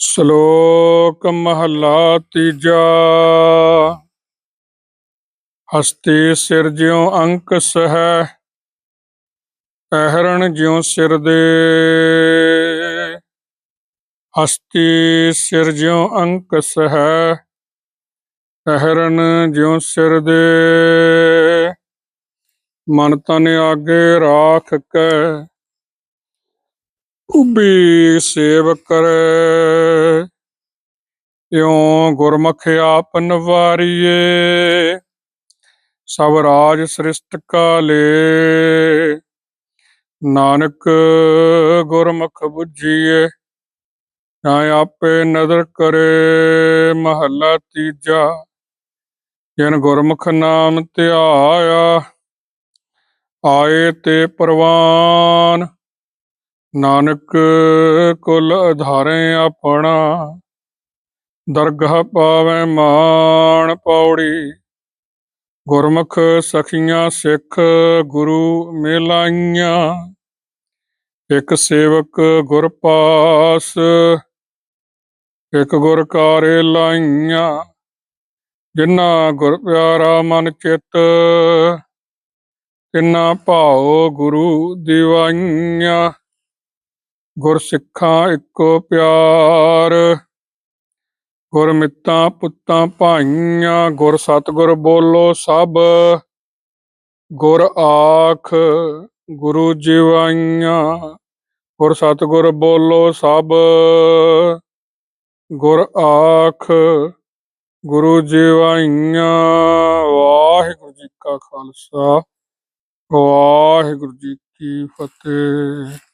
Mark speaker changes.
Speaker 1: ਸ਼ਲੋਕ ਮਹਲਾ ਤੀਜਾ। ਹਸਤੀ ਸਿਰ ਜਿਉ ਅੰਕ ਸਹਿ, ਪਹਿਰਣ ਜਿਉ ਸਿਰ ਦੇ। ਹਸਤੀ ਸਿਰ ਜਿਉ ਅੰਕ ਸਹਿ, ਪਹਿਰਣ ਜਿਉ ਸਿਰ ਦੇ। ਮਨ ਤਨ ਆਗੇ ਰਾਖ ਕੇ ਉਬੀ ਸੇਵ ਕਰੈ। ਇਉ ਗੁਰਮੁਖ ਆਪ ਨਵਾਰੀਏ ਸਭ ਰਾਜ ਸ੍ਰਿਸ਼ਟ ਕਾਲੇ। ਨਾਨਕ ਗੁਰਮੁਖ 부ਜੀਏ ਨਾ ਆਪੇ ਨਦਰ ਕਰੇ ਮਹੱਲਾ ਤੀਜਾ। ਜਿਨ ਗੁਰਮੁਖ ਨਾਮ ਧਿਆਇਆ, ਆਏ ਤੇ ਪ੍ਰਵਾਨ। ਨਾਨਕ ਕੁਲ ਆਧਾਰੇ ਆਪਣਾ, ਦਰਗਾਹ ਪਾਵੇ ਮਾਣ ਪੌੜੀ। ਗੁਰਮੁਖ ਸਖੀਆਂ ਸਿੱਖ ਗੁਰੂ ਮਿਲਾਈਆਂ, ਇੱਕ ਸੇਵਕ ਗੁਰ ਪਾਸ, ਇੱਕ ਗੁਰ ਕਾਰੇ ਲਾਈਆਂ। ਜਿਨ੍ਹਾਂ ਗੁਰ ਪਿਆਰਾ ਮਨ ਚਿੱਤ, ਤਿੰਨਾ ਭਾਉ ਗੁਰੂ ਦਿਵਾਈਆਂ। ਗੁਰ ਸਿੱਖਾਂ ਇੱਕੋ ਪਿਆਰ। ਗੁਰ ਮਿੱਤਾਂ ਪੁੱਤਾਂ ਭਾਈਆਂ, ਗੁਰ ਸਤਿਗੁਰ ਬੋਲੋ ਸਭ। ਗੁਰ ਆਖ ਗੁਰੂ ਜੀਵਾਈਆਂ, ਗੁਰ ਸਤਿਗੁਰ ਬੋਲੋ ਸਭ। ਗੁਰ ਆਖ ਗੁਰੂ ਜੀਵਾਈਆਂ, ਵਾਹਿਗੁਰੂ ਜੀ ਕਾ ਖਾਲਸਾ, ਵਾਹਿਗੁਰੂ ਜੀ ਕੀ ਫਤਿਹ।